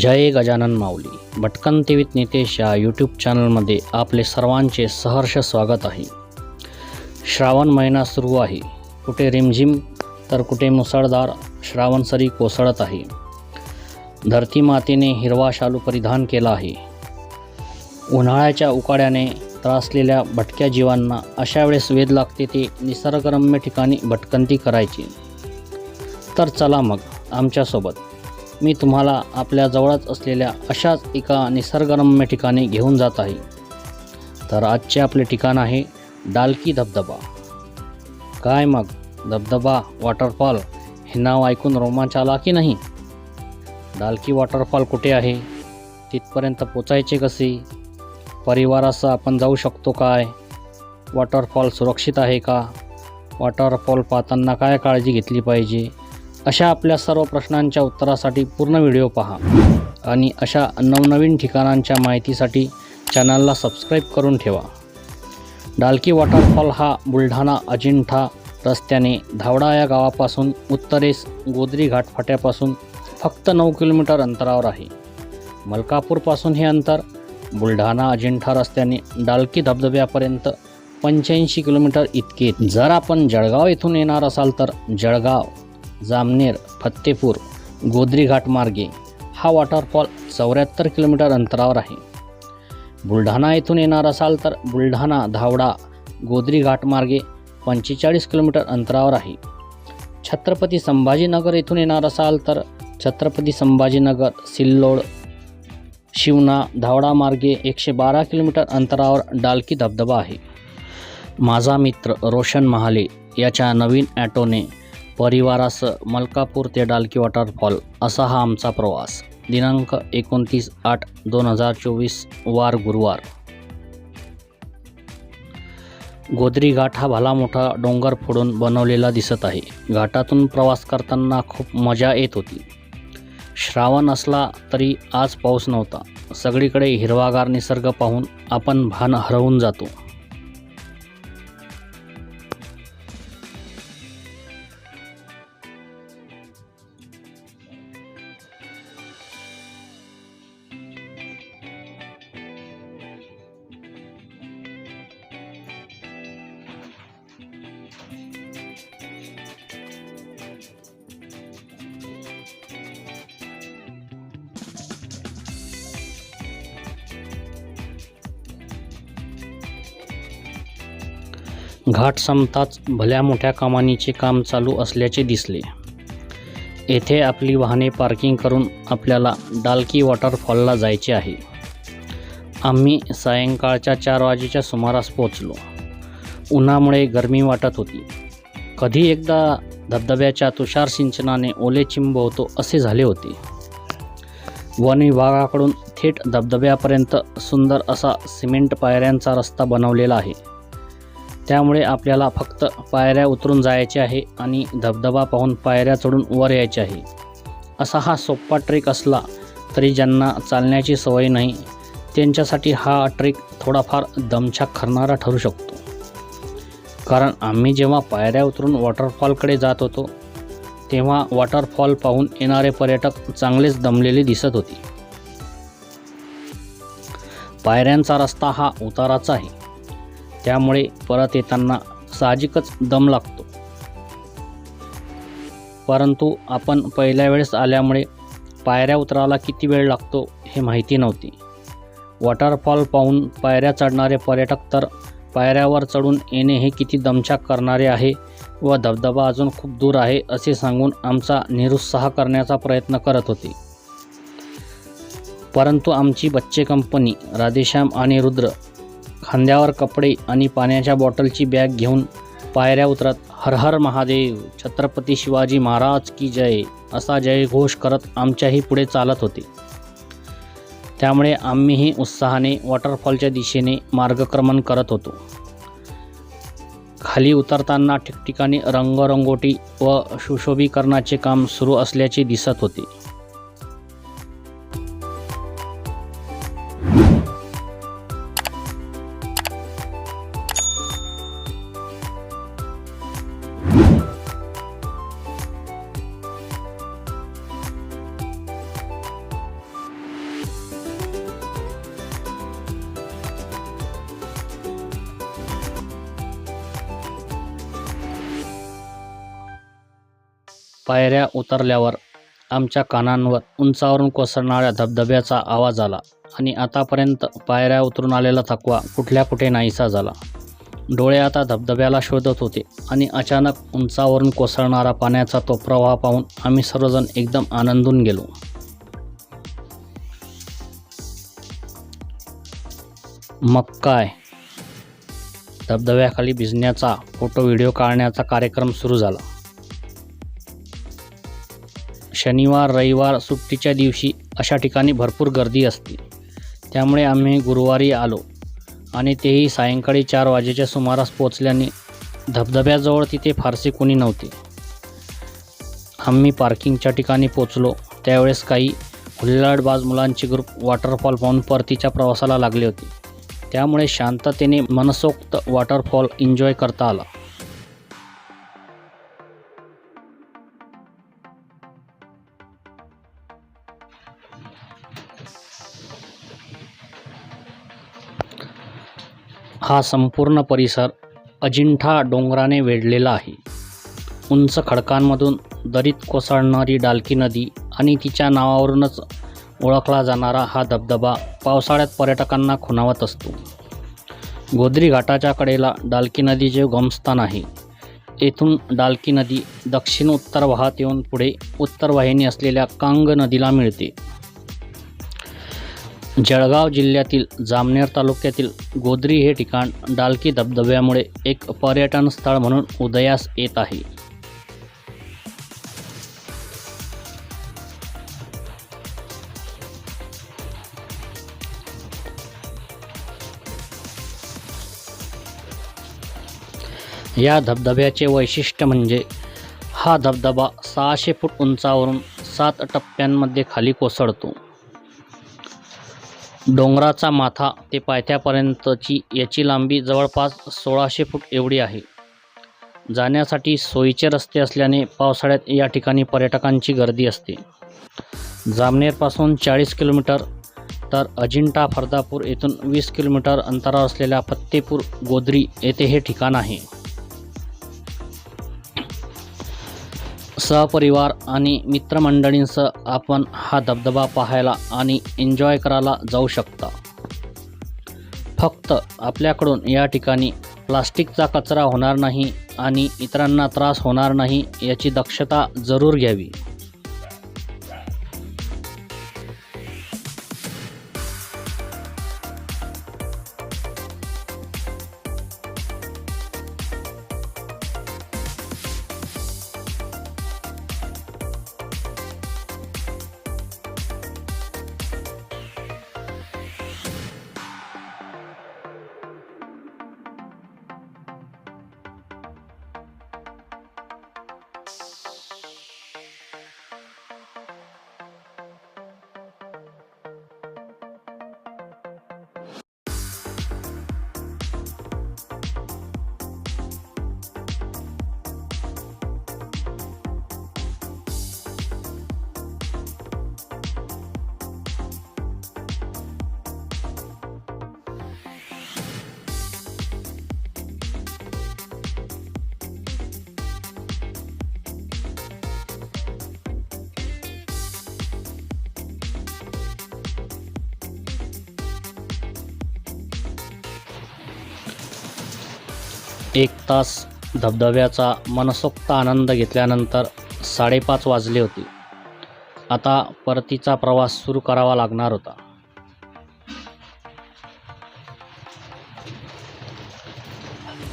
जय गजानन माऊली. भटकंती विथ नितेश या यूट्यूब चॅनलमध्ये आपले सर्वांचे सहर्ष स्वागत आहे. श्रावण महिना सुरू आहे. कुठे रिमझिम तर कुठे मुसळधार श्रावणसरी कोसळत आहे. धरती मातेने हिरवा शालू परिधान केला आहे. उन्हाळ्याच्या उकाड्याने त्रासलेल्या भटक्या जीवांना अशा वेळेस वेध लागते ते निसर्गरम्य ठिकाणी भटकंती करायची. तर चला मग आमच्यासोबत मी तुम्हाला आपल्या जवळच असलेल्या अशाच एका निसर्गरम्य ठिकाणी घेऊन जात आहे. तर आजचे आपले ठिकाण आहे डालकी धबधबा. काय मग? धबधबा वॉटरफॉल हे नाव ऐकून रोमांच आला की नाही? डालकी वॉटरफॉल कुठे आहे? तिथपर्यंत पोचायचे कसे? परिवारासह आपण जाऊ शकतो काय? वॉटरफॉल सुरक्षित आहे का? वॉटरफॉल पाहताना काय काळजी घेतली पाहिजे? अशा आपल्या सर्व प्रश्नांच्या उत्तरासाठी पूर्ण व्हिडिओ पहा. आणि अशा नवनवीन ठिकाणांच्या माहितीसाठी चॅनलला सबस्क्राईब करून ठेवा. डालकी वॉटरफॉल हा बुलढाणा अजिंठा रस्त्याने धावडा या गावापासून उत्तरेस गोदरी घाटफाट्यापासून फक्त नऊ किलोमीटर अंतरावर आहे. मलकापूरपासून हे अंतर बुलढाणा अजिंठा रस्त्याने डालकी धबधब्यापर्यंत पंच्याऐंशी किलोमीटर इतके. जर आपण जळगाव येथून येणार असाल तर जळगाव जामनेर फत्तेपूर गोदरीघाट मार्गे हा वॉटरफॉल चौऱ्याहत्तर किलोमीटर अंतरावर आहे. बुलढाणा येथून येणार असाल तर बुलढाणा धावडा गोदरीघाट मार्गे पंचेचाळीस किलोमीटर अंतरावर आहे. छत्रपती संभाजीनगर येथून येणार असाल तर छत्रपती संभाजीनगर सिल्लोड शिवना धावडा मार्गे एकशे बारा किलोमीटर अंतरावर डालकी धबधबा आहे. माझा मित्र रोशन महाले याच्या नवीन ॲटोने परिवारासह मलकापूर ते डालकी वॉटरफॉल असा हा आमचा प्रवास. दिनांक एकोणतीस आठ दोन हजार चोवीस वार गुरुवार. गोदरी घाट हा भला मोठा डोंगर फोडून बनवलेला दिसत आहे. घाटातून प्रवास करताना खूप मजा येत होती. श्रावण असला तरी आज पाऊस नव्हता. सगळीकडे हिरवागार निसर्ग पाहून आपण भान हरवून जातो. घाट संपताच भल्या मोठ्या कमानीचे काम चालू असल्याचे दिसले. येथे आपली वाहने पार्किंग करून आपल्याला डालकी वॉटरफॉलला जायचे आहे. आम्ही सायंकाळच्या चार वाजेच्या सुमारास पोचलो उन्हामुळे गरमी वाटत होती. कधी एकदा धबधब्याच्या तुषार सिंचनाने ओले चिंब होतो असे झाले होते. वन विभागाकडून थेट धबधब्यापर्यंत सुंदर असा सिमेंट पायऱ्यांचा रस्ता बनवलेला आहे. त्यामुळे आपल्याला फक्त पायऱ्या उतरून जायचे आहे आणि धबधबा पाहून पायऱ्या चढून वर यायचे आहे. असा हा सोप्पा ट्रेक असला तरी ज्यांना चालण्याची सवय नाही त्यांच्यासाठी हा ट्रेक थोडाफार दमछाक करणारा ठरू शकतो. कारण आम्ही जेव्हा पायऱ्या उतरून वॉटरफॉलकडे जात होतो तेव्हा वॉटरफॉल पाहून येणारे पर्यटक चांगलेच दमलेले दिसत होते. पायऱ्यांचा रस्ता हा उताराचा आहे. त्यामुळे परत येताना साहजिकच दम लागतो. परंतु आपण पहिल्या वेळेस आल्यामुळे पायऱ्या उतरायला किती वेळ लागतो हे माहिती नव्हती. वॉटरफॉल पाहून पायऱ्या चढणारे पर्यटक तर पायऱ्यावर चढून येणे हे किती दमछाक करणारे आहे व धबधबा अजून खूप दूर आहे असे सांगून आमचा निरुत्साह करण्याचा प्रयत्न करत होते. परंतु आमची बच्चे कंपनी राधेश्याम आणि रुद्र खांद्यावर कपडे आणि पाण्याच्या बॉटलची बॅग घेऊन पायऱ्या उतरत हर हर महादेव छत्रपती शिवाजी महाराज की जय असा जयघोष करत आमच्याही पुढे चालत होते. त्यामुळे आम्हीही उत्साहाने वॉटरफॉलच्या दिशेने मार्गक्रमण करत होतो. खाली उतरताना ठिकठिकाणी रंगरंगोटी व सुशोभीकरणाचे काम सुरू असल्याचे दिसत होते. पायऱ्या उतरल्यावर आमच्या कानांवर उंचावरून कोसळणाऱ्या धबधब्याचा आवाज आला आणि आतापर्यंत पायऱ्या उतरून आलेला थकवा कुठल्या कुठे नाहीसा झाला. डोळे आता धबधब्याला शोधत होते आणि अचानक उंचावरून कोसळणारा पाण्याचा तो प्रवाह पाहून आम्ही सर्वजण एकदम आनंदून गेलो. मग काय? धबधब्याखाली भिजण्याचा फोटो व्हिडिओ काढण्याचा कार्यक्रम सुरू झाला. शनिवार रविवार सुट्टीच्या दिवशी अशा ठिकाणी भरपूर गर्दी असते. त्यामुळे आम्ही गुरुवारी आलो आणि तेही सायंकाळी चार वाजेच्या सुमारास पोचल्याने धबधब्याजवळ तिथे फारसे कोणी नव्हते. आम्ही पार्किंगच्या ठिकाणी पोचलो त्यावेळेस काही हुल्लाडबाज मुलांचे ग्रुप वॉटरफॉल पाहून परतीच्या प्रवासाला लागले होते. त्यामुळे शांततेने मनसोक्त वॉटरफॉल एन्जॉय करता आला. हा संपूर्ण परिसर अजिंठा डोंगराने वेढलेला आहे. उंच खडकांमधून दरीत कोसळणारी डालकी नदी आणि तिच्या नावावरूनच ओळखला जाणारा हा धबधबा पावसाळ्यात पर्यटकांना खुणावत असतो. गोद्री घाटाच्या कडेला डालकी नदीचे उगमस्थान आहे येथून डालकी नदी दक्षिण उत्तर वाहत येऊन पुढे उत्तर वाहिनी असलेल्या कांग नदीला मिळते. जळगाव जिल्ह्यातील जामनेर तालुक्यातील गोदरी हे ठिकाण डालकी धबधब्यामुळे एक पर्यटन स्थळ म्हणून उदयास येत आहे. या धबधब्याचे वैशिष्ट्य म्हणजे हा धबधबा सहाशे फूट उंचावरून सात टप्प्यांमध्ये खाली कोसळतो. डोंगराचा माथा ते पायथ्यापर्यंतची याची लांबी जवळपास सोळाशे फूट एवढी आहे. जाण्यासाठी सोयीचे रस्ते असल्याने पावसाळ्यात या ठिकाणी पर्यटकांची गर्दी असते. जामनेरपासून चाळीस किलोमीटर तर अजिंठा फर्दापूर येथून वीस किलोमीटर अंतरावर असलेल्या फत्तेपूर गोदरी येथे हे ठिकाण आहे. सहपरिवार आणि मित्रमंडळींसह आपण हा धबधबा पाहायला आणि एन्जॉय करायला जाऊ शकता. फक्त आपल्याकडून या ठिकाणी प्लास्टिकचा कचरा होणार नाही आणि इतरांना त्रास होणार नाही याची दक्षता जरूर घ्यावी. एक तास धबधब्याचा मनसोक्त आनंद घेतल्यानंतर साडेपाच वाजले होते. आता परतीचा प्रवास सुरू करावा लागणार होता.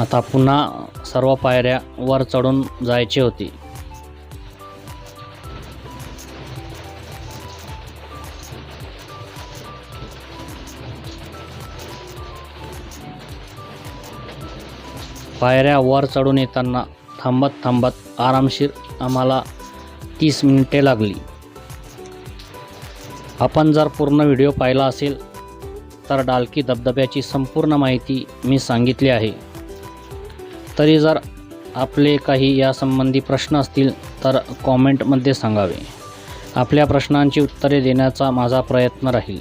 आता पुन्हा सर्व पायऱ्या वर चढून जायचे होते. पायऱ्या वर चढून येताना थांबत थांबत आरामशीर आम्हाला तीस मिनिटे लागली. आपण जर पूर्ण व्हिडिओ पाहिला असेल तर डालकी धबधब्याची संपूर्ण माहिती मी सांगितली आहे. तरी जर आपले काही यासंबंधी प्रश्न असतील तर कॉमेंटमध्ये सांगावे. आपल्या प्रश्नांची उत्तरे देण्याचा माझा प्रयत्न राहील.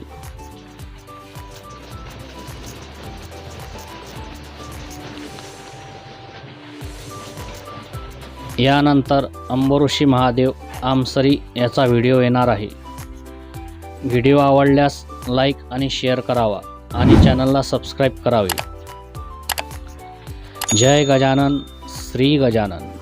यानंतर अंबऋषी महादेव आमसरी याचा व्हिडिओ येणार आहे. व्हिडिओ आवडल्यास लाईक आणि शेअर करावा आणि चॅनलला सबस्क्राईब करावे. जय गजानन श्री गजानन.